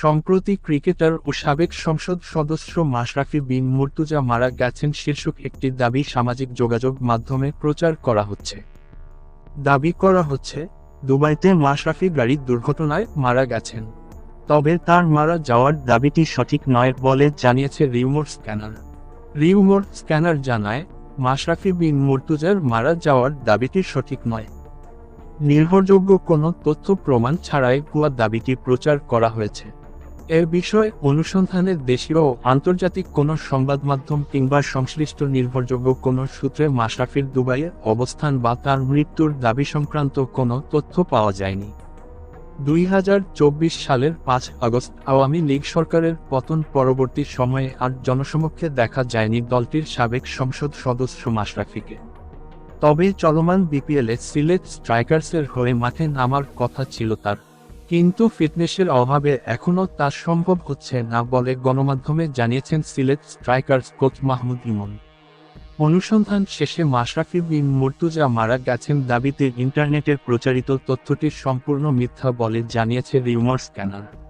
সম্প্রতি ক্রিকেটার ও সাবেক সংসদ সদস্য মাশরাফি বিন মুর্তুজা মারা গেছেন শীর্ষক একটি দাবি সামাজিক যোগাযোগ মাধ্যমে প্রচার করা হচ্ছে। দাবি করা হচ্ছে, দুবাইতে মাশরাফি গাড়ির দুর্ঘটনায় মারা গেছেন। তবে তার মারা যাওয়ার দাবিটি সঠিক নয় বলে জানিয়েছে রিউমোর স্ক্যানার। রিউমোর স্ক্যানার জানায়, মাশরাফি বিন মুর্তুজার মারা যাওয়ার দাবিটি সঠিক নয়। নির্ভরযোগ্য কোনো তথ্য প্রমাণ ছাড়াই ভুয়া দাবিটি প্রচার করা হয়েছে। এ বিষয়ে অনুসন্ধানে দেশীয় ও আন্তর্জাতিক কোনো সংবাদ মাধ্যম কিংবা সংশ্লিষ্ট নির্ভরযোগ্য কোনো সূত্রে মাশরাফির দুবাইয়ের অবস্থান বা তার মৃত্যুর দাবি সংক্রান্ত কোনো তথ্য পাওয়া যায়নি। দুই হাজার চব্বিশ সালের পাঁচ আগস্ট আওয়ামী লীগ সরকারের পতন পরবর্তী সময়ে আর জনসমক্ষে দেখা যায়নি দলটির সাবেক সংসদ সদস্য মাশরাফিকে। তবে চলমান বিপিএলে সিলেট স্ট্রাইকার্সের হয়ে মাঠে নামার কথা ছিল তার। কিন্তু ফিটনেসের অভাবে এখনও তা সম্ভব হচ্ছে না বলে গণমাধ্যমে জানিয়েছেন সিলেট স্ট্রাইকার্স কোচ মাহমুদ ইমন। অনুসন্ধান শেষে মাশরাফি বিন মুর্তুজা মারা গেছেন দাবিতে ইন্টারনেটের প্রচারিত তথ্যটি সম্পূর্ণ মিথ্যা বলে জানিয়েছে রিউমার্স স্ক্যানার।